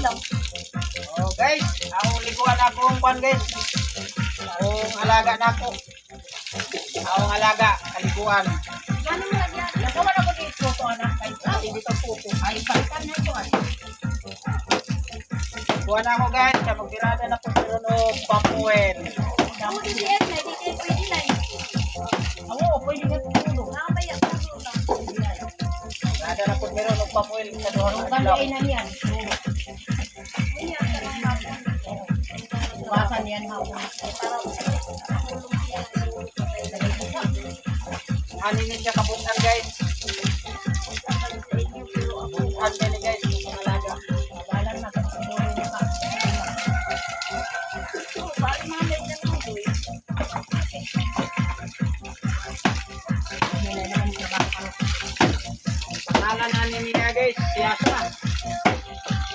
lang. Oh, guys, ang likuan akong kwan guys. Ang alaga na ako. Ang alaga, kaliguan. Gano'n mo lagi yan? Nagawa na ko dito to anak kay Hindi dito pupo. ay palitan na ito ay. Kuha na ako guys, kaya magtirada na po sa ng papuel. Ako din si Edna, di kayo pwede na eh. Ako pwede nga tulong. Nakabaya ka na lang. Tirada na po sa Ang ng ganda adlaw. ay na yan. Bukasan yan hapon. Ano niya siya kabutan guys. Bukan niya ni guys, yung alaga. Abalan na kasi siguro niya ka. Oo, bali mga may natuloy. Hindi na naman siya makakalo. Pangalan na ni